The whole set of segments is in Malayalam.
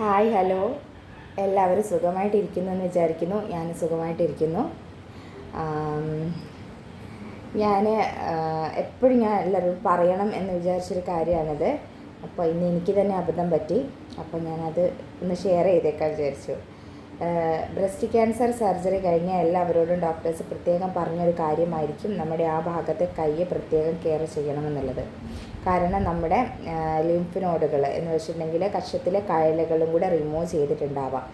Hi hello. എല്ലാവരും സുഖമായിട്ടിരിക്കുന്നു എന്ന് വിചാരിക്കുന്നു. ഞാൻ സുഖമായിട്ടിരിക്കുന്നു. ഞാൻ എപ്പോഴും ഞാൻ എല്ലാവരും പറയണം എന്ന് വിചാരിച്ചൊരു കാര്യമാണത്. അപ്പോൾ ഇന്ന് എനിക്ക് തന്നെ അബദ്ധം പറ്റി. അപ്പോൾ ഞാനത് ഒന്ന് ഷെയർ ചെയ്തേക്കാൻ വിചാരിച്ചു. ബ്രസ്റ്റ് ക്യാൻസർ സർജറി കഴിഞ്ഞ എല്ലാവരോടും ഡോക്ടേഴ്സ് പ്രത്യേകം പറഞ്ഞൊരു കാര്യമായിരിക്കും നമ്മുടെ ആ ഭാഗത്തെ കൈയെ പ്രത്യേകം കെയർ ചെയ്യണമെന്നുള്ളത് കാരണം നമ്മുടെ ലിംഫ് നോഡുകൾ എന്ന് വെച്ചിട്ടുണ്ടെങ്കിൽ കക്ഷത്തിലെ കായലുകളും കൂടെ റിമൂവ് ചെയ്തിട്ടുണ്ടാവാം.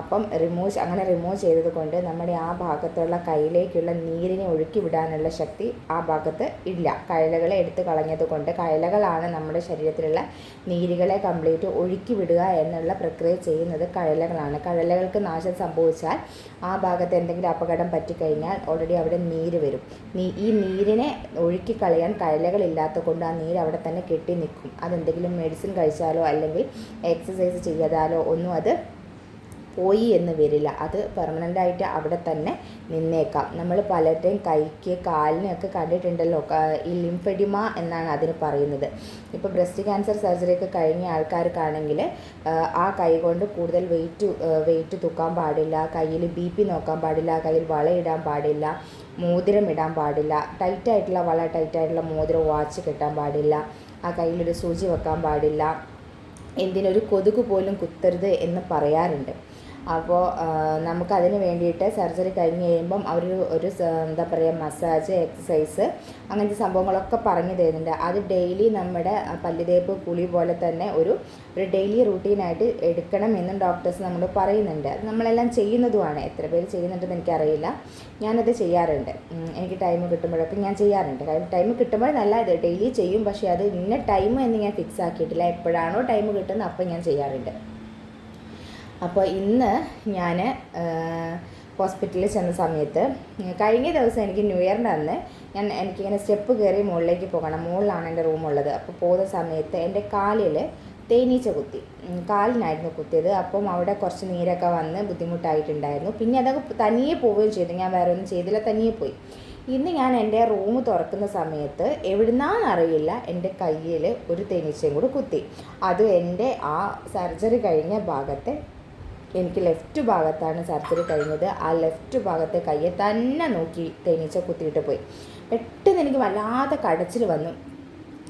അപ്പം റിമൂവ് അങ്ങനെ റിമൂവ് ചെയ്തത് കൊണ്ട് നമ്മുടെ ആ ഭാഗത്തുള്ള കയ്യിലേക്കുള്ള നീരിനെ ഒഴുക്കി വിടാനുള്ള ശക്തി ആ ഭാഗത്ത് ഇല്ല. കയലകളെ എടുത്ത് കളഞ്ഞത് കൊണ്ട് കയലകളാണ് നമ്മുടെ ശരീരത്തിലുള്ള നീരുകളെ കംപ്ലീറ്റ് ഒഴുക്കി വിടുക എന്നുള്ള പ്രക്രിയ ചെയ്യുന്നത് കഴലകളാണ് കഴലകൾക്ക് നാശം സംഭവിച്ചാൽ ആ ഭാഗത്ത് എന്തെങ്കിലും അപകടം പറ്റിക്കഴിഞ്ഞാൽ ഓൾറെഡി അവിടെ നീര് വരും. നീ ഈ നീരിനെ ഒഴുക്കി കളയാൻ കഴലകളില്ലാത്ത കൊണ്ട് ആ നീര് അവിടെ തന്നെ കെട്ടി നിൽക്കും. അതെന്തെങ്കിലും മെഡിസിൻ കഴിച്ചാലോ അല്ലെങ്കിൽ എക്സസൈസ് ചെയ്താലോ ഒന്നും അത് പോയി എന്ന് വരില്ല. അത് പെർമനന്റായിട്ട് അവിടെ തന്നെ നിന്നേക്കാം. നമ്മൾ പലരുടെയും കൈക്ക് കാലിനൊക്കെ കണ്ടിട്ടുണ്ടല്ലോ. ഈ ലിംഫെഡിമ എന്നാണ് അതിന് പറയുന്നത്. ഇപ്പോൾ ബ്രസ്റ്റ് ക്യാൻസർ സർജറി ഒക്കെ കഴിഞ്ഞ ആൾക്കാർക്കാണെങ്കിൽ ആ കൈ കൊണ്ട് കൂടുതൽ വെയിറ്റ് വെയിറ്റ് തൂക്കാൻ പാടില്ല. കയ്യിൽ ബി പി നോക്കാൻ പാടില്ല. കയ്യിൽ വളയിടാൻ പാടില്ല. മോതിരം ഇടാൻ പാടില്ല. ടൈറ്റായിട്ടുള്ള വള ടൈറ്റായിട്ടുള്ള മോതിരം വാച്ച് കെട്ടാൻ പാടില്ല. ആ കയ്യിലൊരു സൂചി വെക്കാൻ പാടില്ല. എന്തിനൊരു കൊതുക് പോലും കുത്തരുത് എന്ന് പറയാറുണ്ട്. അപ്പോൾ നമുക്കതിന് വേണ്ടിയിട്ട് സർജറി കഴിഞ്ഞ് കഴിയുമ്പം അവർ ഒരു എന്താ പറയുക മസാജ് എക്സസൈസ് അങ്ങനത്തെ സംഭവങ്ങളൊക്കെ പറഞ്ഞു തരുന്നുണ്ട്. അത് ഡെയിലി നമ്മുടെ പല്ലുതേപ്പ് കുളി പോലെ തന്നെ ഒരു ഒരു ഡെയിലി റൂട്ടീനായിട്ട് എടുക്കണം എന്നും ഡോക്ടേഴ്സ് നമ്മൾ പറയുന്നുണ്ട്. അത് നമ്മളെല്ലാം ചെയ്യുന്നതുമാണ്. എത്ര പേര് ചെയ്യുന്നുണ്ടെന്ന് എനിക്കറിയില്ല. ഞാനത് ചെയ്യാറുണ്ട്. എനിക്ക് ടൈം കിട്ടുമ്പോഴൊക്കെ ഞാൻ ചെയ്യാറുണ്ട്. കാരണം ടൈം കിട്ടുമ്പോഴല്ല ഇത് ഡെയിലി ചെയ്യും. പക്ഷേ അത് ഇന്ന ടൈം എന്ന് ഞാൻ ഫിക്സ് ആക്കിയിട്ടില്ല. എപ്പോഴാണോ ടൈം കിട്ടുന്നത് അപ്പം ഞാൻ ചെയ്യാറുണ്ട്. അപ്പോൾ ഇന്ന് ഞാൻ ഹോസ്പിറ്റലിൽ ചെന്ന സമയത്ത് കഴിഞ്ഞ ദിവസം എനിക്ക് ന്യൂ ഇയറിന്റെ അന്ന് ഞാൻ എനിക്കിങ്ങനെ സ്റ്റെപ്പ് കയറി മുകളിലേക്ക് പോകണം. മുകളിലാണ് എന്റെ റൂമുള്ളത്. അപ്പോൾ പോകുന്ന സമയത്ത് എന്റെ കാലിൽ തേനീച്ച കുത്തി. കാലിനായിരുന്നു കുത്തിയത്. അപ്പം അവിടെ കുറച്ച് നീരൊക്കെ വന്ന് ബുദ്ധിമുട്ടായിട്ടുണ്ടായിരുന്നു. പിന്നെ അതൊക്കെ തനിയെ പോവുകയും ചെയ്തു. ഞാൻ വേറെ ഒന്നും ചെയ്തില്ല. തനിയെ പോയി. ഇന്ന് ഞാൻ എന്റെ റൂം തുറക്കുന്ന സമയത്ത് എവിടുന്നാണെന്നറിയില്ല എന്റെ കയ്യിൽ ഒരു തേനീച്ചയും കൂടി കുത്തി. അത് എന്റെ ആ സർജറി കഴിഞ്ഞ ഭാഗത്തെ എനിക്ക് ലെഫ്റ്റ് ഭാഗത്താണ് സർജറി കഴിഞ്ഞത്. ആ ലെഫ്റ്റ് ഭാഗത്തെ കയ്യെ തന്നെ നോക്കി തേനീച്ച കുത്തിയിട്ട് പോയി. പെട്ടെന്ന് എനിക്ക് വല്ലാതെ കടച്ചിൽ വന്നു.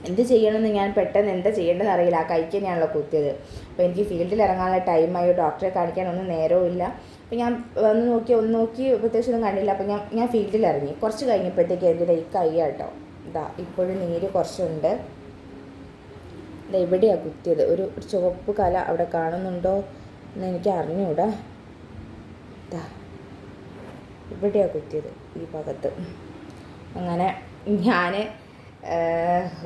എന്ത് ചെയ്യണമെന്ന് ഞാൻ പെട്ടെന്ന് എന്താ ചെയ്യേണ്ടതെന്ന് അറിയില്ല. ആ കൈക്ക് തന്നെയാണല്ലോ കുത്തിയത്. അപ്പോൾ എനിക്ക് ഫീൽഡിൽ ഇറങ്ങാനുള്ള ടൈമായോ ഡോക്ടറെ കാണിക്കാനൊന്നും നേരവും ഇല്ല. അപ്പോൾ ഞാൻ ഒന്ന് നോക്കി ഒന്ന് നോക്കി പ്രത്യേകിച്ചൊന്നും കണ്ടില്ല. അപ്പോൾ ഞാൻ ഞാൻ ഫീൽഡിൽ ഇറങ്ങി. കുറച്ച് കഴിഞ്ഞപ്പോഴത്തേക്ക് എന്റെ ഈ കൈ കേട്ടോ. ഇതാ ഇപ്പോഴും നീര് കുറച്ചുണ്ട്. ഇതാ എവിടെയാണ് കുത്തിയത്. ഒരു ചുവപ്പ് കല അവിടെ കാണുന്നുണ്ടോ? എന്ന് എനിക്ക് അറിഞ്ഞൂടാ. ഇതാ ഇവിടെയാണ് കുത്തിയത് ഈ ഭാഗത്ത്. അങ്ങനെ ഞാൻ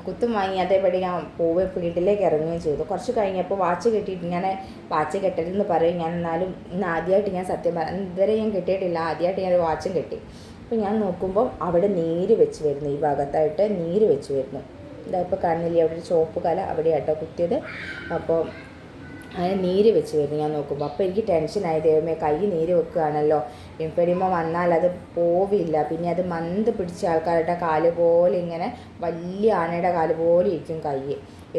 കുത്തും വാങ്ങി അതേപടി ഞാൻ പോവുക ഫീൽഡിലേക്ക് ഇറങ്ങുകയും ചെയ്തു. കുറച്ച് കഴിഞ്ഞപ്പോൾ വാച്ച് കെട്ടിയിട്ട് ഞാൻ വാച്ച് കെട്ടരുതെന്ന് പറയും. ഞാൻ എന്നാലും ഇന്ന് ആദ്യമായിട്ട് ഞാൻ സത്യം പറയാം ഇതുവരെ ഞാൻ കെട്ടിയിട്ടില്ല. ആദ്യമായിട്ട് ഞാൻ വാച്ചും കെട്ടി. അപ്പോൾ ഞാൻ നോക്കുമ്പോൾ അവിടെ നീര് വെച്ച് വരുന്നു. ഈ ഭാഗത്തായിട്ട് നീര് വെച്ച് വരുന്നു. ഇതാ ഇപ്പോൾ കാണുന്നില്ലേ? അവിടെ ഒരു ചുവപ്പ് കല അവിടെയാട്ടോ കുത്തിയത്. അപ്പോൾ അങ്ങനെ നീര് വെച്ച് വരുന്നു. ഞാൻ നോക്കുമ്പോൾ അപ്പോൾ എനിക്ക് ടെൻഷനായി ദൈവമേ കൈ നീര് വെക്കുകയാണല്ലോ. ഇൻഫെഡിമ വന്നാൽ അത് പോവില്ല. പിന്നെ അത് മന്ത് പിടിച്ച ആൾക്കാരുടെ കാൽ പോലെ ഇങ്ങനെ വലിയ ആനയുടെ കാൽ പോലെ ഇരിക്കും കൈ.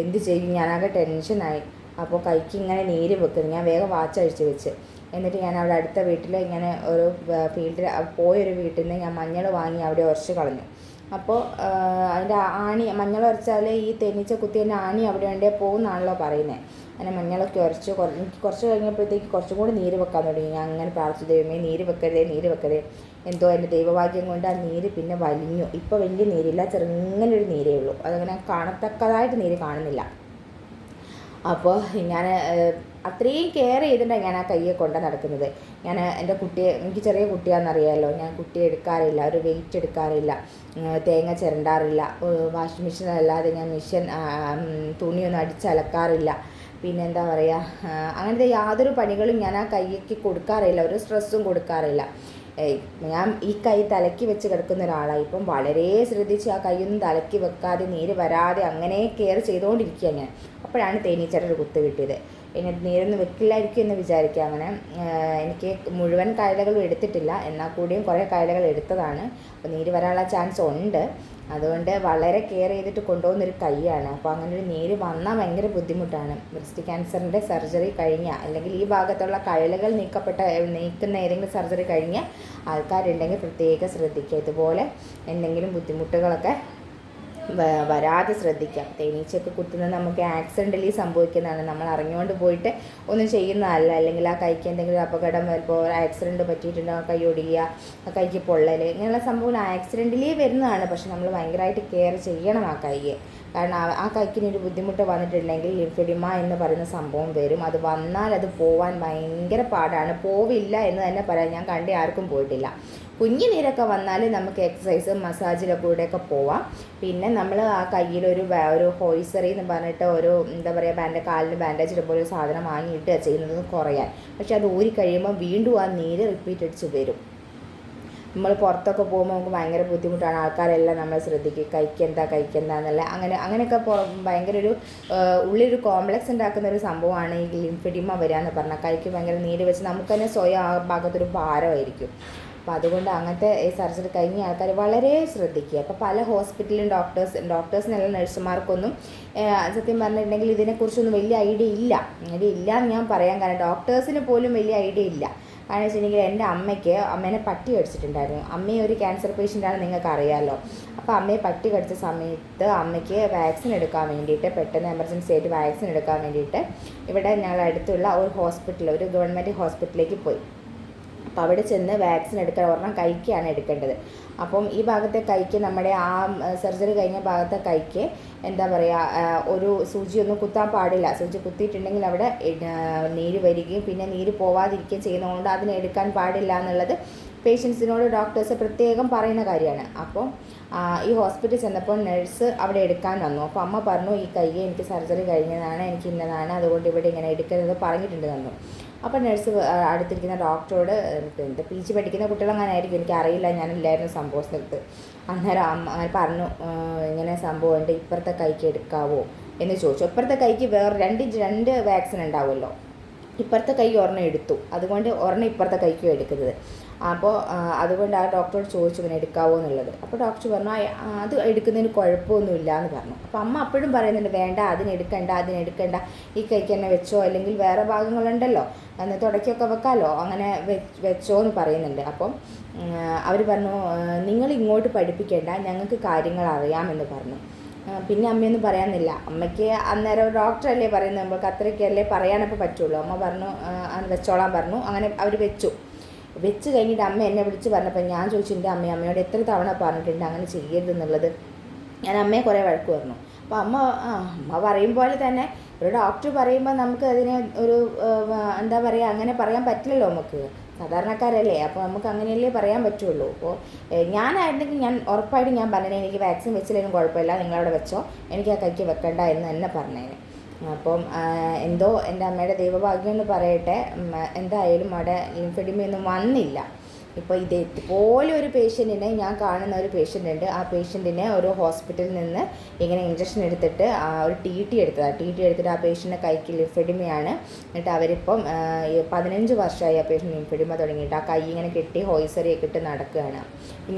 എന്ത് ചെയ്യും? ഞാനാകെ ടെൻഷനായി അപ്പോൾ കൈക്ക് ഇങ്ങനെ നീര് വെക്കുന്നു. ഞാൻ വേഗം വാച്ച് അഴിച്ച് വെച്ച്. എന്നിട്ട് ഞാൻ അവിടെ അടുത്ത വീട്ടിൽ ഇങ്ങനെ ഒരു ഫീൽഡിൽ പോയൊരു വീട്ടിൽ നിന്ന് ഞാൻ മഞ്ഞൾ വാങ്ങി അവിടെ ഉറച്ച് കളഞ്ഞു. അപ്പോൾ അതിന്റെ ആണി മഞ്ഞൾ ഉരച്ചാൽ ഈ തേനീച്ച കുത്തിയതിന്റെ ആണി അവിടെ ഉണ്ടേ പോകുന്നാണല്ലോ പറയുന്നത് അങ്ങനെ മഞ്ഞളൊക്കെ ഉരച്ച് കുറച്ച് കഴിഞ്ഞപ്പോഴത്തേക്ക് കുറച്ചും കൂടി നീര് വെക്കാൻ തുടങ്ങി. ഞാൻ അങ്ങനെ പ്രാർത്ഥിച്ചു ദൈവമേ നീര് വെക്കരുതേ നീര് വെക്കരുതേ. എന്തോ എന്റെ ദൈവഭാഗ്യം കൊണ്ട് ആ നീര് പിന്നെ വലിഞ്ഞു. ഇപ്പോൾ വലിയ നീരില്ല ചെറുങ്ങനൊരു നീരേ ഉള്ളൂ. അതങ്ങനെ കാണത്തക്കതായിട്ട് നീര് കാണുന്നില്ല. അപ്പോൾ ഞാൻ അത്രയും കെയർ ചെയ്തിട്ടാണ് ഞാൻ ആ കയ്യെ കൊണ്ട് നടക്കുന്നത്. ഞാൻ എന്റെ കുട്ടിയെ എനിക്ക് ചെറിയ കുട്ടിയാണെന്നറിയാമല്ലോ ഞാൻ കുട്ടിയെ എടുക്കാറില്ല ഒരു വെയിറ്റ് എടുക്കാറില്ല തേങ്ങ ചിരണ്ടാറില്ല വാഷിംഗ് മെഷീൻ അല്ലാതെ ഞാൻ മെഷീൻ തുണിയൊന്നും അടിച്ചലക്കാറില്ല പിന്നെ എന്താ പറയുക അങ്ങനത്തെ യാതൊരു പണികളും ഞാൻ ആ കൈക്ക് കൊടുക്കാറില്ല ഒരു സ്ട്രെസ്സും കൊടുക്കാറില്ല. ഞാൻ ഈ കൈ തലക്കി വെച്ച് കിടക്കുന്ന ഒരാളാണ് ഇപ്പം വളരെ ശ്രദ്ധിച്ച് ആ കൈയൊന്നും തലക്കി വെക്കാതെ നീര് വരാതെ അങ്ങനെ കെയർ ചെയ്തുകൊണ്ടിരിക്കുകയാണ് ഞാൻ. അപ്പോഴാണ് തേനീച്ചയുടെ ഒരു കുത്ത് കിട്ടിയത്. ഇനി നീരൊന്നും വെക്കില്ലായിരിക്കും എന്ന് വിചാരിക്കുക അങ്ങനെ. എനിക്ക് മുഴുവൻ കായലുകളും എടുത്തിട്ടില്ല. എന്നാൽ കൂടിയും കുറേ കായലുകൾ എടുത്തതാണ്. അപ്പോൾ നീര് വരാനുള്ള ചാൻസ് ഉണ്ട്. അതുകൊണ്ട് വളരെ കെയർ ചെയ്തിട്ട് കൊണ്ടുപോകുന്നൊരു കൈയാണ്. അപ്പോൾ അങ്ങനെ ഒരു നീര് വന്നാൽ ഭയങ്കര ബുദ്ധിമുട്ടാണ്. ബ്രസ്റ്റ് ക്യാൻസറിന്റെ സർജറി കഴിഞ്ഞ അല്ലെങ്കിൽ ഈ ഭാഗത്തുള്ള കഴലുകൾ നീക്കപ്പെട്ട നീക്കുന്ന ഏതെങ്കിലും സർജറി കഴിഞ്ഞ ആൾക്കാരുണ്ടെങ്കിൽ പ്രത്യേകം ശ്രദ്ധിക്കുക. ഇതുപോലെ എന്തെങ്കിലും ബുദ്ധിമുട്ടുകളൊക്കെ വരാതെ ശ്രദ്ധിക്കാം. തേനീച്ചയൊക്കെ കുത്തുന്നത് നമുക്ക് ആക്സിഡന്റലി സംഭവിക്കുന്നതാണ്. നമ്മൾ അറിഞ്ഞുകൊണ്ട് പോയിട്ട് ഒന്നും ചെയ്യുന്നതല്ല. അല്ലെങ്കിൽ ആ കൈക്ക് എന്തെങ്കിലും അപകടം വരുമ്പോൾ ആക്സിഡന്റ് പറ്റിയിട്ടുണ്ടോ കൈ ഒടിയുക ആ കൈക്ക് പൊള്ളൽ ഇങ്ങനെയുള്ള സംഭവങ്ങൾ ആക്സിഡന്റലി വരുന്നതാണ്. പക്ഷെ നമ്മൾ ഭയങ്കരമായിട്ട് കെയർ ചെയ്യണം ആ കൈയെ. കാരണം ആ കൈക്കിന് ഒരു ബുദ്ധിമുട്ട് വന്നിട്ടുണ്ടെങ്കിൽ ലിംഫിഡിമ എന്ന് പറയുന്ന സംഭവം വരും. അത് വന്നാൽ അത് പോവാൻ ഭയങ്കര പാടാണ്. പോവില്ല എന്ന് തന്നെ പറയാം. ഞാൻ കണ്ടേ ആർക്കും പോയിട്ടില്ല. കുഞ്ഞു നീരൊക്കെ വന്നാൽ നമുക്ക് എക്സസൈസ് മസാജിലൊക്കെ കൂടെയൊക്കെ പോവാം. പിന്നെ നമ്മൾ ആ കയ്യിൽ ഒരു ഒരു ഹോയ്സറി എന്ന് പറഞ്ഞിട്ട് ഒരു എന്താ പറയുക ബാൻഡ് കാലിന് ബാൻഡേജ് ഇടുമ്പോൾ ഒരു സാധനം വാങ്ങിയിട്ട് ചെയ്യുന്നത് കുറയാൻ. പക്ഷെ അത് ഊരി കഴിയുമ്പോൾ വീണ്ടും ആ നീര് റിപ്പീറ്റ് അടിച്ച് വരും. നമ്മൾ പുറത്തൊക്കെ പോകുമ്പോൾ നമുക്ക് ഭയങ്കര ബുദ്ധിമുട്ടാണ്. ആൾക്കാരെല്ലാം നമ്മൾ കഴിക്കെന്താ കഴിക്കെന്താ എന്നല്ല അങ്ങനെ അങ്ങനെയൊക്കെ ഭയങ്കര ഒരു ഉള്ളിലൊരു കോംപ്ലക്സ് ഉണ്ടാക്കുന്ന ഒരു സംഭവമാണ് ഈ ലിംഫിഡിമ വരിക എന്ന് പറഞ്ഞാൽ കൈക്ക് ഭയങ്കര നീര് വെച്ച് നമുക്ക് തന്നെ സ്വയം ആ ഭാഗത്തൊരു ഭാരമായിരിക്കും. അപ്പോൾ അതുകൊണ്ട് അങ്ങനത്തെ ഈ സർജറി കഴിഞ്ഞ ആൾക്കാർ വളരെ ശ്രദ്ധിക്കുക. അപ്പോൾ പല ഹോസ്പിറ്റലിലും ഡോക്ടേഴ്സ് ഡോക്ടേഴ്സിനെല്ലാം നഴ്സുമാർക്കൊന്നും സത്യം പറഞ്ഞിട്ടുണ്ടെങ്കിൽ ഇതിനെക്കുറിച്ചൊന്നും വലിയ ഐഡിയ ഇല്ല. ഐഡിയ ഇല്ല എന്ന് ഞാൻ പറയാൻ കാരണം ഡോക്ടേഴ്സിന് പോലും വലിയ ഐഡിയ ഇല്ല. കാരണം വെച്ചിട്ടുണ്ടെങ്കിൽ എന്റെ അമ്മയ്ക്ക് അമ്മേനെ പട്ടി കടിച്ചിട്ടുണ്ടായിരുന്നു. അമ്മയെ ഒരു ക്യാൻസർ പേഷ്യന്റാണ് നിങ്ങൾക്ക് അറിയാമല്ലോ അപ്പോൾ അമ്മയെ പട്ടി കടിച്ച സമയത്ത് അമ്മയ്ക്ക് വാക്സിൻ എടുക്കാൻ വേണ്ടിയിട്ട് പെട്ടെന്ന് എമർജൻസി ആയിട്ട് വാക്സിൻ എടുക്കാൻ വേണ്ടിയിട്ട് ഇവിടെ ഞങ്ങളടുത്തുള്ള ഒരു ഹോസ്പിറ്റൽ ഒരു ഗവൺമെന്റ് ഹോസ്പിറ്റലിലേക്ക് പോയി. അപ്പോൾ അവിടെ ചെന്ന് വാക്സിൻ എടുക്കാൻ ഒരെണ്ണം കൈക്കാണ് എടുക്കേണ്ടത്. അപ്പം ഈ ഭാഗത്തെ കൈക്ക് നമ്മുടെ ആ സർജറി കഴിഞ്ഞ ഭാഗത്തെ കൈക്ക് എന്താ പറയുക ഒരു സൂചിയൊന്നും കുത്താൻ പാടില്ല. സൂചി കുത്തിയിട്ടുണ്ടെങ്കിൽ അവിടെ നീര് വരികയും പിന്നെ നീര് പോവാതിരിക്കുകയും ചെയ്യുന്നതുകൊണ്ട് അതിനെ എടുക്കാൻ പാടില്ല എന്നുള്ളത് പേഷ്യൻസിനോട് ഡോക്ടേഴ്സ് പ്രത്യേകം പറയുന്ന കാര്യമാണ്. അപ്പോൾ ഈ ഹോസ്പിറ്റലിൽ ചെന്നപ്പോൾ നഴ്സ് അവിടെ എടുക്കാൻ വന്നു. അപ്പോൾ അമ്മ പറഞ്ഞു ഈ കൈ എനിക്ക് സർജറി കഴിഞ്ഞതാണ് എനിക്ക് ഇന്നതാണ് അതുകൊണ്ട് ഇവിടെ ഇങ്ങനെ എടുക്കരുത് പറഞ്ഞിട്ടുണ്ട് തന്നു അപ്പോൾ നഴ്സ് അടുത്തിരിക്കുന്ന ഡോക്ടറോട് പിന്നെ പി ജി പഠിക്കുന്ന കുട്ടികളങ്ങനെ ആയിരിക്കും എനിക്കറിയില്ല ഞാനില്ലായിരുന്നു സംഭവ സ്ഥലത്ത്. അന്നേരം അമ്മ അങ്ങനെ പറഞ്ഞു ഇങ്ങനെ സംഭവമുണ്ട് ഇപ്പുറത്തെ കൈക്ക് എടുക്കാവോ എന്ന് ചോദിച്ചു. ഇപ്പുറത്തെ കൈക്ക് വേറെ രണ്ട് രണ്ട് വാക്സിൻ ഉണ്ടാവുമല്ലോ. ഇപ്പുറത്തെ കൈ ഒരെണ്ണം എടുത്തു. അതുകൊണ്ട് ഒരെണ്ണം ഇപ്പുറത്തെ കൈക്കും എടുക്കുന്നത്. അപ്പോൾ അതുകൊണ്ട് ആ ഡോക്ടറോട് ചോദിച്ചു ഇങ്ങനെ എടുക്കാവോ എന്നുള്ളത്. അപ്പോൾ ഡോക്ടർ പറഞ്ഞു അത് എടുക്കുന്നതിന് കുഴപ്പമൊന്നുമില്ല എന്ന് പറഞ്ഞു. അപ്പോൾ അമ്മ അപ്പോഴും പറയുന്നുണ്ട് വേണ്ട അതിനെടുക്കണ്ട അതിനെടുക്കണ്ട ഈ കൈക്ക് തന്നെ വെച്ചോ അല്ലെങ്കിൽ വേറെ ഭാഗങ്ങളുണ്ടല്ലോ. അന്ന് തുടക്കിയൊക്കെ വെക്കാമല്ലോ അങ്ങനെ വെച്ചോ എന്ന് പറയുന്നുണ്ട്. അപ്പം അവർ പറഞ്ഞു നിങ്ങൾ ഇങ്ങോട്ട് പഠിപ്പിക്കേണ്ട ഞങ്ങൾക്ക് കാര്യങ്ങൾ അറിയാമെന്ന് പറഞ്ഞു. പിന്നെ അമ്മയൊന്നും പറയാനില്ല. അമ്മയ്ക്ക് അന്നേരം ഡോക്ടറല്ലേ പറയുന്നത് നമ്മൾക്ക് അത്രയ്ക്കല്ലേ പറയാനപ്പോൾ പറ്റുള്ളൂ. അമ്മ പറഞ്ഞു വെച്ചോളാൻ പറഞ്ഞു. അങ്ങനെ അവർ വെച്ചു. വെച്ച് കഴിഞ്ഞിട്ട് അമ്മ എന്നെ വിളിച്ച് പറഞ്ഞപ്പോൾ ഞാൻ ചോദിച്ചു എന്റെ അമ്മ അമ്മയോട് എത്ര തവണ പറഞ്ഞിട്ടുണ്ട് അങ്ങനെ ചെയ്യരുതെന്നുള്ളത് ഞാൻ അമ്മയെ കുറേ വഴക്ക് പറഞ്ഞു. അപ്പോൾ അമ്മ ആ അമ്മ പറയും പോലെ തന്നെ ഒരു ഡോക്ടർ പറയുമ്പോൾ നമുക്ക് അതിനെ ഒരു എന്താ പറയുക അങ്ങനെ പറയാൻ പറ്റില്ലല്ലോ നമുക്ക്. സാധാരണക്കാരല്ലേ അപ്പോൾ നമുക്ക് അങ്ങനെയല്ലേ പറയാൻ പറ്റുള്ളൂ. അപ്പോൾ ഞാനായിരുന്നെങ്കിൽ ഞാൻ ഉറപ്പായിട്ട് ഞാൻ പറഞ്ഞേ എനിക്ക് വാക്സിൻ വെച്ചില്ലെങ്കിലും കുഴപ്പമില്ല നിങ്ങളവിടെ വെച്ചോ എനിക്ക് ആ കൈക്ക് വെക്കണ്ട എന്ന് തന്നെ പറഞ്ഞേനെ. അപ്പം എന്തോ എന്റെ അമ്മയുടെ ദൈവഭാഗ്യം എന്ന് പറയട്ടെ എന്തായാലും അവിടെ ലിംഫെഡിമയൊന്നും വന്നില്ല. ഇപ്പോൾ ഇതേപോലെ ഒരു പേഷ്യന്റിനെ ഞാൻ കാണുന്ന ഒരു പേഷ്യന്റ് ഉണ്ട് ആ പേഷ്യന്റിനെ ഒരു ഹോസ്പിറ്റലിൽ നിന്ന് ഇങ്ങനെ ഇഞ്ചക്ഷൻ എടുത്തിട്ട് ആ ഒരു ടി ടി എടുത്തതാണ് ടി ടി എടുത്തിട്ട് ആ പേഷ്യന്റെ കൈക്ക് ലിഫെഡിമയാണ്. എന്നിട്ട് അവരിപ്പം പതിനഞ്ച് വർഷമായി ആ പേഷ്യന്റ് ലിഫെഡിമ തുടങ്ങിയിട്ട്. ആ കൈ ഇങ്ങനെ കെട്ടി ഹോയ്സറിയൊക്കെ ഇട്ട് നടക്കുകയാണ്.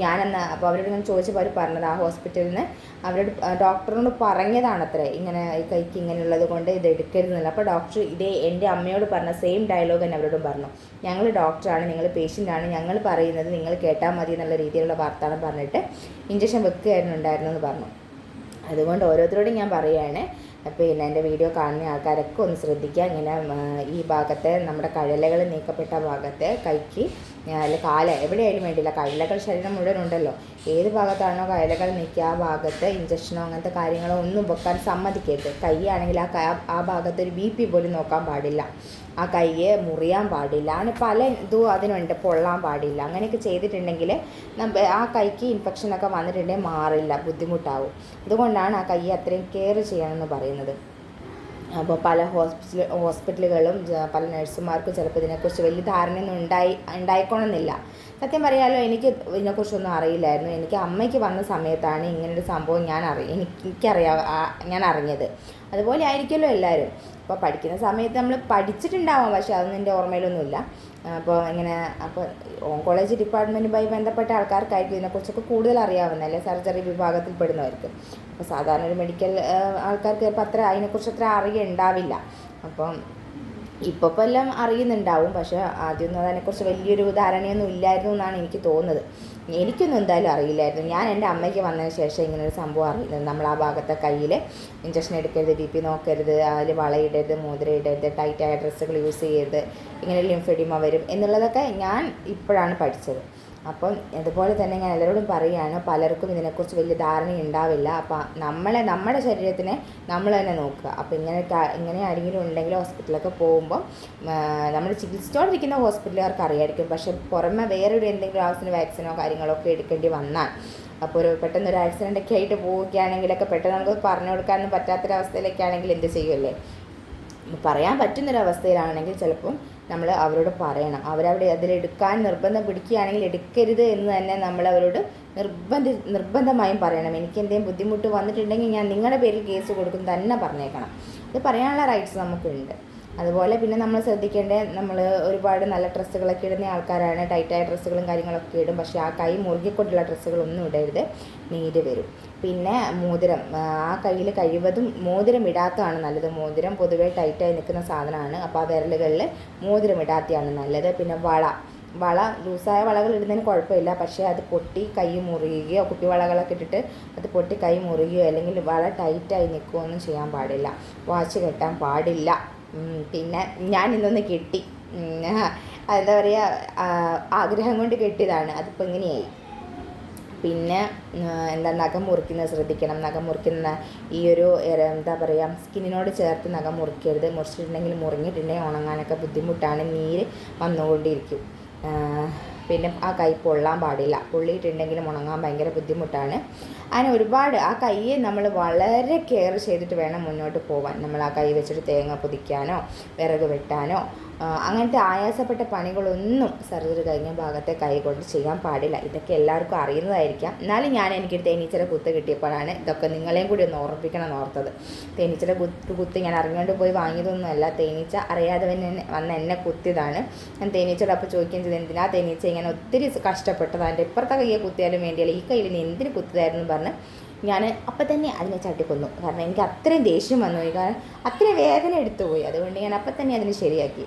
ഞാനെന്ന് അപ്പോൾ അവരോട് ഞാൻ ചോദിച്ചപ്പോൾ അവർ പറഞ്ഞത് ആ ഹോസ്പിറ്റലിൽ നിന്ന് അവരോട് ഡോക്ടറിനോട് പറഞ്ഞതാണ് അത്രേ ഇങ്ങനെ ഈ കൈക്ക് ഇങ്ങനെയുള്ളത് കൊണ്ട് ഇത് എടുക്കരുതെന്നില്ല. അപ്പോൾ ഡോക്ടർ ഇതേ എന്റെ അമ്മയോട് പറഞ്ഞ സെയിം ഡയലോഗ് തന്നെ അവരോടും പറഞ്ഞു. ഞങ്ങൾ ഡോക്ടറാണ് നിങ്ങൾ പേഷ്യന്റാണ് ഞങ്ങൾ പറയുന്നത് നിങ്ങൾ കേട്ടാൽ മതി എന്നുള്ള രീതിയിലുള്ള വാർത്താനം പറഞ്ഞിട്ട് ഇഞ്ചക്ഷൻ വെക്കുകയായിരുന്നു ഉണ്ടായിരുന്നെന്ന് പറഞ്ഞു. അതുകൊണ്ട് ഓരോരുത്തരോടും ഞാൻ പറയുകയാണ്. പിന്നെ എന്റെ വീഡിയോ കാണുന്ന ആൾക്കാരൊക്കെ ഒന്ന് ശ്രദ്ധിക്കുക. ഇങ്ങനെ ഈ ഭാഗത്തെ നമ്മുടെ കഴലകൾ നീക്കപ്പെട്ട ഭാഗത്തെ കൈക്ക് അല്ല കാല എവിടെയായാലും വേണ്ടില്ല കഴലകൾ ശരീരം മുഴുവൻ ഉണ്ടല്ലോ. ഏത് ഭാഗത്താണോ കഴലകൾ നീക്കുക ആ ഭാഗത്ത് ഇഞ്ചക്ഷനോ അങ്ങനത്തെ കാര്യങ്ങളോ ഒന്നും വെക്കാൻ സമ്മതിക്കരുത്. കൈ ആണെങ്കിൽ ആ ആ ഭാഗത്ത് ഒരു ബി പി പോലും നോക്കാൻ പാടില്ല. ആ കൈയെ മുറിയാൻ പാടില്ല. അങ്ങനെ പല ഇതും അതിനുണ്ട്. പൊള്ളാൻ പാടില്ല. അങ്ങനെയൊക്കെ ചെയ്തിട്ടുണ്ടെങ്കിൽ ആ കൈക്ക് ഇൻഫെക്ഷനൊക്കെ വന്നിട്ടുണ്ടെങ്കിൽ മാറില്ല. ബുദ്ധിമുട്ടാവും. അതുകൊണ്ടാണ് ആ കൈ അത്രയും കെയർ ചെയ്യണമെന്ന് പറയുന്നത്. അപ്പോൾ പല ഹോസ്പിറ്റൽ ഹോസ്പിറ്റലുകളും പല നഴ്സുമാർക്കും ചിലപ്പോൾ ഇതിനെക്കുറിച്ച് വലിയ ധാരണയൊന്നും ഉണ്ടായി ഉണ്ടായിക്കോണമെന്നില്ല സത്യം പറയാലോ എനിക്ക് ഇതിനെക്കുറിച്ചൊന്നും അറിയില്ലായിരുന്നു. എനിക്ക് അമ്മയ്ക്ക് വന്ന സമയത്താണ് ഇങ്ങനൊരു സംഭവം ഞാൻ അറി എനിക്കറിയാ ഞാൻ അറിഞ്ഞത്. അതുപോലെ ആയിരിക്കുമല്ലോ എല്ലാവരും. അപ്പോൾ പഠിക്കുന്ന സമയത്ത് നമ്മൾ പഠിച്ചിട്ടുണ്ടാവാം. പക്ഷേ അതൊന്നും എന്റെ ഓർമ്മയിലൊന്നുമില്ല. അപ്പോൾ ഇങ്ങനെ അപ്പോൾ ഓങ്കോളജി ഡിപ്പാർട്ട്മെന്റുമായി ബന്ധപ്പെട്ട ആൾക്കാർക്കായിരിക്കും ഇതിനെക്കുറിച്ചൊക്കെ കൂടുതൽ അറിയാവുന്ന അല്ലെ? സർജറി വിഭാഗത്തിൽ പെടുന്നവർക്ക് അപ്പോൾ സാധാരണ ഒരു മെഡിക്കൽ ആൾക്കാർക്ക് ചിലപ്പോൾ അത്ര അതിനെക്കുറിച്ച് അത്ര അറിയുണ്ടാവില്ല. അപ്പം ഇപ്പോൾ എല്ലാം അറിയുന്നുണ്ടാവും. പക്ഷേ ആദ്യമൊന്നും അതിനെക്കുറിച്ച് വലിയൊരു ധാരണയൊന്നും ഇല്ലായിരുന്നു എന്നാണ് എനിക്ക് തോന്നുന്നത്. എനിക്കൊന്നും എന്തായാലും അറിയില്ലായിരുന്നു. ഞാൻ എന്റെ അമ്മയ്ക്ക് വന്നതിന് ശേഷം ഇങ്ങനെ ഒരു സംഭവം അറിയുന്നത് നമ്മൾ ആ ഭാഗത്തെ കയ്യിൽ ഇഞ്ചക്ഷൻ എടുക്കരുത് ബി പി നോക്കരുത് അതിൽ വളയിടരുത് മോതിര ഇടരുത് ടൈറ്റായ ഡ്രസ്സുകൾ യൂസ് ചെയ്യരുത് ഇങ്ങനെ ലിംഫെഡിമ വരും എന്നുള്ളതൊക്കെ ഞാൻ ഇപ്പോഴാണ് പഠിച്ചത്. അപ്പം അതുപോലെ തന്നെ ഞാൻ എല്ലാവരോടും പറയുകയാണ് പലർക്കും ഇതിനെക്കുറിച്ച് വലിയ ധാരണ ഉണ്ടാവില്ല. അപ്പം നമ്മളെ നമ്മുടെ ശരീരത്തിനെ നമ്മൾ തന്നെ നോക്കുക. അപ്പം ഇങ്ങനെ ഇങ്ങനെ ആരെങ്കിലും ഉണ്ടെങ്കിൽ ഹോസ്പിറ്റലൊക്കെ പോകുമ്പോൾ നമ്മൾ ചികിത്സിച്ചുകൊണ്ടിരിക്കുന്ന ഹോസ്പിറ്റലുകാർക്ക് അറിയായിരിക്കും. പക്ഷെ പുറമെ വേറൊരു എന്തെങ്കിലും ആവശ്യത്തിന് വാക്സിനോ കാര്യങ്ങളോ ഒക്കെ എടുക്കേണ്ടി വന്നാൽ അപ്പോൾ ഒരു പെട്ടെന്ന് ഒരു ആക്സിഡന്റ് ഒക്കെ ആയിട്ട് പോവുകയാണെങ്കിലൊക്കെ പെട്ടെന്ന് നമുക്ക് പറഞ്ഞു കൊടുക്കാനൊന്നും പറ്റാത്തൊരവസ്ഥയിലൊക്കെ ആണെങ്കിൽ എന്ത് ചെയ്യുമല്ലേ പറയാൻ പറ്റുന്നൊരവസ്ഥയിലാണെങ്കിൽ ചിലപ്പം നമ്മൾ അവരോട് പറയണം. അവരവിടെ അതിലെടുക്കാൻ നിർബന്ധം പിടിക്കുകയാണെങ്കിൽ എടുക്കരുത് എന്ന് തന്നെ നമ്മൾ അവരോട് നിർബന്ധ നിർബന്ധമായും പറയണം. എനിക്ക് എന്തെങ്കിലും ബുദ്ധിമുട്ട് വന്നിട്ടുണ്ടെങ്കിൽ ഞാൻ നിങ്ങളുടെ പേരിൽ കേസ് കൊടുക്കും തന്നെ പറഞ്ഞേക്കണം. ഇത് പറയാനുള്ള റൈറ്റ്സ് നമുക്കുണ്ട്. അതുപോലെ പിന്നെ നമ്മൾ ശ്രദ്ധിക്കേണ്ടത് നമ്മൾ ഒരുപാട് നല്ല ഡ്രസ്സുകളൊക്കെ ഇടുന്ന ആൾക്കാരാണ്. ടൈറ്റായ ഡ്രസ്സുകളും കാര്യങ്ങളൊക്കെ ഇടും. പക്ഷേ ആ കൈ മുറുകിക്കൊണ്ടുള്ള ഡ്രസ്സുകളൊന്നും ഇടരുത്. നീര് വരും. പിന്നെ മോതിരം. ആ കയ്യിൽ കഴിവതും മോതിരം ഇടാത്തതാണ് നല്ലത്. മോതിരം പൊതുവേ ടൈറ്റായി നിൽക്കുന്ന സാധനമാണ്. അപ്പോൾ ആ വിരലുകളിൽ മോതിരം ഇടാത്തതാണ് നല്ലത്. പിന്നെ വള. വള ലൂസായ വളകൾ ഇടുന്നതിന് കുഴപ്പമില്ല. പക്ഷേ അത് പൊട്ടി കൈ മുറിയുകയോ കുപ്പി വളകളൊക്കെ ഇട്ടിട്ട് അത് പൊട്ടി കൈ മുറിയുകയോ അല്ലെങ്കിൽ വള ടൈറ്റായി നിൽക്കുകയോ ഒന്നും ചെയ്യാൻ പാടില്ല. വാച്ച് കെട്ടാൻ പാടില്ല. പിന്നെ ഞാൻ ഇന്നൊന്ന് കെട്ടി. എന്താ പറയുക ആഗ്രഹം കൊണ്ട് കെട്ടിയതാണ്. അതിപ്പോൾ ഇങ്ങനെയായി. പിന്നെ എന്താ നഖം മുറിക്കുന്നത് ശ്രദ്ധിക്കണം. നഖം മുറിക്കുന്ന ഈ ഒരു എന്താ പറയുക സ്കിന്നിനോട് ചേർത്ത് നഖം മുറിക്കരുത്. മുറിച്ചിട്ടുണ്ടെങ്കിൽ മുറിഞ്ഞിട്ടുണ്ടെങ്കിൽ ഉണങ്ങാനൊക്കെ ബുദ്ധിമുട്ടാണ് നീര് വന്നുകൊണ്ടിരിക്കും. പിന്നെ ആ കൈ പൊള്ളാൻ പാടില്ല. പൊള്ളിയിട്ടുണ്ടെങ്കിലും ഉണങ്ങാൻ ഭയങ്കര ബുദ്ധിമുട്ടാണ്. അങ്ങനെ ഒരുപാട് ആ കൈയെ നമ്മൾ വളരെ കെയർ ചെയ്തിട്ട് വേണം മുന്നോട്ട് പോകാൻ നമ്മൾ ആ കൈ വെച്ചിട്ട് തേങ്ങ പൊതിക്കാനോ വിറക് വെട്ടാനോ അങ്ങനത്തെ ആയാസപ്പെട്ട പണികളൊന്നും സർജറി കഴിഞ്ഞ ഭാഗത്തെ കൈകൊണ്ട് ചെയ്യാൻ പാടില്ല. ഇതൊക്കെ എല്ലാവർക്കും അറിയുന്നതായിരിക്കാം. എന്നാലും ഞാൻ എനിക്ക് തേനീച്ചയുടെ കുത്ത് കിട്ടിയപ്പോഴാണ് ഇതൊക്കെ നിങ്ങളെയും കൂടി ഒന്ന് ഓർമ്മിപ്പിക്കണം എന്ന് ഓർത്തത് തേനീച്ചയുടെ കുത്ത് കുത്ത് ഞാൻ അറിഞ്ഞുകൊണ്ട് പോയി വാങ്ങിയതൊന്നുമല്ല. തേനീച്ച അറിയാതെ വന്ന് എന്നെ കുത്തിയതാണ്. ഞാൻ തേനീച്ചയുടെ അപ്പോൾ ചോദിക്കുകയും ചെയ്ത് എന്തിനാ തേനീച്ച ഇങ്ങനെ ഒത്തിരി കഷ്ടപ്പെട്ടതാണ് എന്റെ ഇപ്പുറത്തെ കൈയെ കുത്തിയാലും വേണ്ടിയല്ല? ഈ കയ്യിൽ നീ എന്തിന് കുത്തിയതായിരുന്നു പറഞ്ഞ് ഞാൻ അപ്പം തന്നെ അതിനെ ചട്ടിക്കൊന്നു കാരണം എനിക്ക് അത്രയും ദേഷ്യം വന്നു കാരണം അത്രയും വേദന എടുത്തു പോയി അതുകൊണ്ട് ഞാൻ അപ്പം തന്നെ അതിനെ ശരിയാക്കി.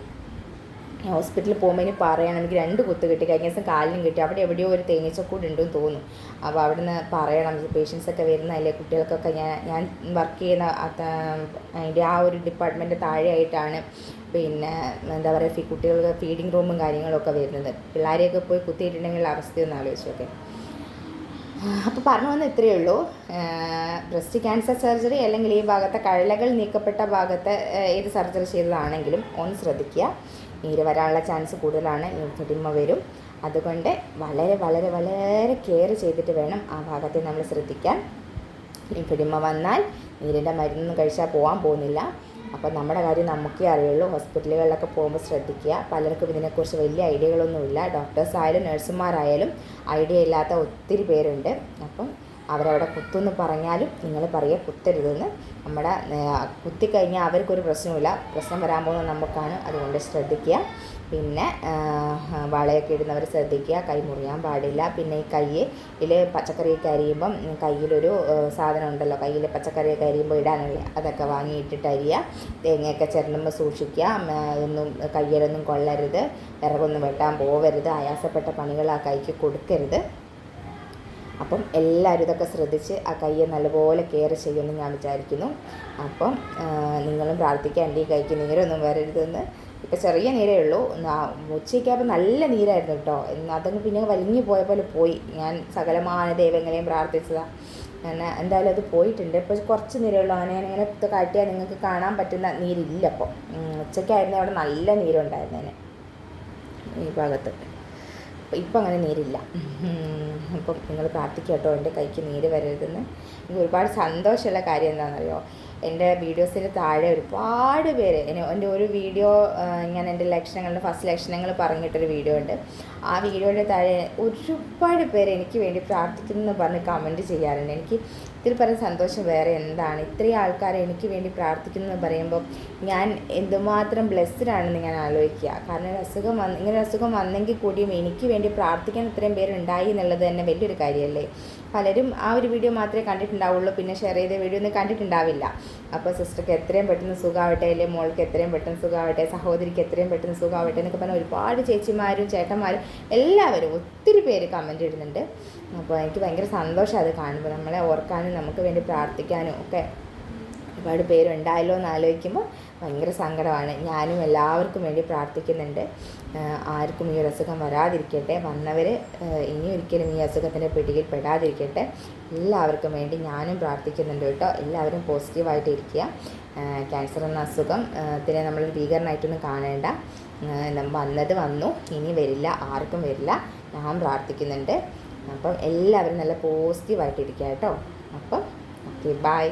ഹോസ്പിറ്റലിൽ പോകുമ്പോൾ ഇനി പറയണം എനിക്ക് രണ്ട് കുത്ത് കിട്ടി. കഴിഞ്ഞ ദിവസം കാലിനും കിട്ടി. അവിടെ എവിടെയോ ഒരു തേനീച്ചക്കൂട് ഉണ്ടെന്ന് തോന്നുന്നു. അപ്പോൾ അവിടെ നിന്ന് പറയണം പേഷ്യൻസ് ഒക്കെ വരുന്നതല്ലേ? കുട്ടികൾക്കൊക്കെ ഞാൻ ഞാൻ വർക്ക് ചെയ്യുന്ന അത് അതിന്റെ ആ ഒരു ഡിപ്പാർട്ട്മെന്റ് താഴെയായിട്ടാണ് പിന്നെ എന്താ പറയുക കുട്ടികൾക്ക് ഫീഡിങ് റൂമും കാര്യങ്ങളൊക്കെ വരുന്നത്. പിള്ളേരെയൊക്കെ പോയി കുത്തിയിട്ടുണ്ടെങ്കിൽ അവസ്ഥയൊന്നും ആലോചിച്ചൊക്കെ അപ്പോൾ പറഞ്ഞു വന്ന ഇത്രയേ ഉള്ളൂ. ബ്രസ്റ്റ് ക്യാൻസർ സർജറി അല്ലെങ്കിൽ ഈ ഭാഗത്തെ കഴലകൾ നീക്കപ്പെട്ട ഭാഗത്തെ ഏത് സർജറി ചെയ്തതാണെങ്കിലും ഒന്ന് ശ്രദ്ധിക്കുക. നീര് വരാനുള്ള ചാൻസ് കൂടുതലാണ്. ലിംഫഡിമ വരും. അതുകൊണ്ട് വളരെ വളരെ വളരെ കെയർ ചെയ്തിട്ട് വേണം ആ ഭാഗത്തെ നമ്മൾ ശ്രദ്ധിക്കാൻ. ലിംഫഡിമ വന്നാൽ നീരിന്റെ മരുന്നൊന്നും കഴിച്ചാൽ പോകാൻ പോകുന്നില്ല. അപ്പോൾ നമ്മുടെ കാര്യം നമുക്കേ അറിയുള്ളൂ. ഹോസ്പിറ്റലുകളിലൊക്കെ പോകുമ്പോൾ ശ്രദ്ധിക്കുക. പലർക്കും ഇതിനെക്കുറിച്ച് വലിയ ഐഡിയകളൊന്നുമില്ല. ഡോക്ടേഴ്സ് ആയാലും നഴ്സുമാരായാലും ഐഡിയ ഇല്ലാത്ത ഒത്തിരി പേരുണ്ട്. അപ്പം അവരവിടെ കുത്തുമെന്ന് പറഞ്ഞാലും നിങ്ങൾ പറയുക കുത്തരുതെന്ന്. നമ്മുടെ കുത്തിക്കഴിഞ്ഞാൽ അവർക്കൊരു പ്രശ്നമില്ല പ്രശ്നം വരാൻ പോകുന്നത് നമുക്കാണ് അതുകൊണ്ട് ശ്രദ്ധിക്കുക. പിന്നെ വാളയൊക്കെ ഇടുന്നവർ ശ്രദ്ധിക്കുക. കൈ മുറിയാൻ പാടില്ല. പിന്നെ ഈ കയ്യിൽ പച്ചക്കറിയൊക്കെ അരിയുമ്പം കയ്യിലൊരു സാധനം ഉണ്ടല്ലോ. കയ്യിൽ പച്ചക്കറിയൊക്കെ അരിയുമ്പോൾ ഇടാനുള്ള അതൊക്കെ വാങ്ങിയിട്ടിട്ട് അരിയുക. തേങ്ങയൊക്കെ ചിരണ്ടുമ്പോൾ സൂക്ഷിക്കുക. ഒന്നും കയ്യിലൊന്നും കൊള്ളരുത്. വിറകൊന്നും വെട്ടാൻ പോവരുത്. ആയാസപ്പെട്ട പണികൾ ആ കൈക്ക് കൊടുക്കരുത്. അപ്പം എല്ലാവരും ഇതൊക്കെ ശ്രദ്ധിച്ച് ആ കയ്യെ നല്ലപോലെ കെയർ ചെയ്യുമെന്ന് ഞാൻ വിചാരിക്കുന്നു. അപ്പം നിങ്ങളും പ്രാർത്ഥിക്കാൻ എന്റെ ഈ കൈക്ക് നീരൊന്നും വരരുതെന്ന്. ഇപ്പം ചെറിയ നീരേ ഉള്ളൂ. ഉച്ചയ്ക്കപ്പോൾ നല്ല നീരായിരുന്നു കേട്ടോ. അതങ്ങ് പിന്നെ വലിഞ്ഞു പോയ പോലെ പോയി. ഞാൻ സകലമായ ദൈവങ്ങളെയും പ്രാർത്ഥിച്ചതാണ് അങ്ങനെ എന്തായാലും അത് പോയിട്ടുണ്ട്. ഇപ്പോൾ കുറച്ച് നീരുള്ളൂ അങ്ങനെ ഇത് കാട്ടിയാൽ നിങ്ങൾക്ക് കാണാൻ പറ്റുന്ന നീരില്ല അപ്പോൾ ഉച്ചയ്ക്കായിരുന്നു അവിടെ നല്ല നീരുണ്ടായിരുന്നേനെ. ഈ ഭാഗത്ത്. അപ്പം ഇപ്പം അങ്ങനെ നീരില്ല. അപ്പം നിങ്ങൾ പ്രാർത്ഥിക്കുക കേട്ടോ എന്റെ കൈക്ക് നീര് വരരുതെന്ന്. എനിക്ക് ഒരുപാട് സന്തോഷമുള്ള കാര്യം എന്താണെന്നറിയോ? എന്റെ വീഡിയോസിന് താഴെ ഒരുപാട് പേര് എന്റെ ഒരു വീഡിയോ ഞാൻ എന്റെ ലക്ഷണങ്ങളുടെ ഫസ്റ്റ് ലക്ഷണങ്ങൾ പറഞ്ഞിട്ടൊരു വീഡിയോ ഉണ്ട്. ആ വീഡിയോയുടെ താഴെ ഒരുപാട് പേര് എനിക്ക് വേണ്ടി പ്രാർത്ഥിക്കുന്നു എന്ന് പറഞ്ഞ് കമന്റ് ചെയ്യാറുണ്ട്. എനിക്ക് ഇതിൽ പറയുന്ന സന്തോഷം വേറെ എന്താണ്? ഇത്രയും ആൾക്കാർ എനിക്ക് വേണ്ടി പ്രാർത്ഥിക്കുന്നു എന്ന് പറയുമ്പോൾ ഞാൻ എന്തുമാത്രം ബ്ലെസ്ഡ് ആണെന്ന് ഞാൻ ആലോചിക്കുക. കാരണം ഒരു അസുഖം വന്ന് ഇങ്ങനെ ഒരു അസുഖം വന്നെങ്കിൽ കൂടിയും എനിക്ക് വേണ്ടി പ്രാർത്ഥിക്കാൻ ഇത്രയും പേരുണ്ടായി എന്നുള്ളത് തന്നെ വലിയൊരു കാര്യമല്ലേ പലരും ആ ഒരു വീഡിയോ മാത്രമേ കണ്ടിട്ടുണ്ടാവുള്ളൂ. പിന്നെ ഷെയർ ചെയ്ത വീഡിയോ ഒന്നും കണ്ടിട്ടുണ്ടാവില്ല. അപ്പോൾ സിസ്റ്റർക്ക് എത്രയും പെട്ടെന്ന് സുഖമാവട്ടെ അല്ലെങ്കിൽ മോൾക്ക് എത്രയും പെട്ടെന്ന് സുഖമാവട്ടെ സഹോദരിക്ക് എത്രയും പെട്ടെന്ന് സുഖമാവട്ടെ എന്നൊക്കെ പറഞ്ഞാൽ ഒരുപാട് ചേച്ചിമാരും ചേട്ടന്മാരും എല്ലാവരും ഒത്തിരി പേര് കമന്റ് ഇടുന്നുണ്ട്. അപ്പോൾ എനിക്ക് ഭയങ്കര സന്തോഷം അത് കാണുമ്പോൾ നമ്മളെ ഓർക്കാനും നമുക്ക് വേണ്ടി പ്രാർത്ഥിക്കാനും ഒക്കെ. ഒരുപാട് പേരുണ്ടായല്ലോ എന്ന് ആലോചിക്കുമ്പോൾ ഭയങ്കര സങ്കടമാണ്. ഞാനും എല്ലാവർക്കും വേണ്ടി പ്രാർത്ഥിക്കുന്നുണ്ട്. ആർക്കും ഈ ഒരു അസുഖം വരാതിരിക്കട്ടെ. വന്നവർ ഇനി ഒരിക്കലും ഈ അസുഖത്തിന്റെ പിടിയിൽ പെടാതിരിക്കട്ടെ. എല്ലാവർക്കും വേണ്ടി ഞാനും പ്രാർത്ഥിക്കുന്നുണ്ട് കേട്ടോ. എല്ലാവരും പോസിറ്റീവായിട്ട് ഇരിക്കുക. ക്യാൻസർ എന്ന അസുഖം പിന്നെ നമ്മൾ ഭീകരനായിട്ടൊന്നും കാണേണ്ട. വന്നത് വന്നു. ഇനി വരില്ല. ആർക്കും വരില്ല. ഞാൻ പ്രാർത്ഥിക്കുന്നുണ്ട്. അപ്പം എല്ലാവരും നല്ല പോസിറ്റീവായിട്ട് ഇരിക്കുക കേട്ടോ. അപ്പം ഓക്കെ ബായ്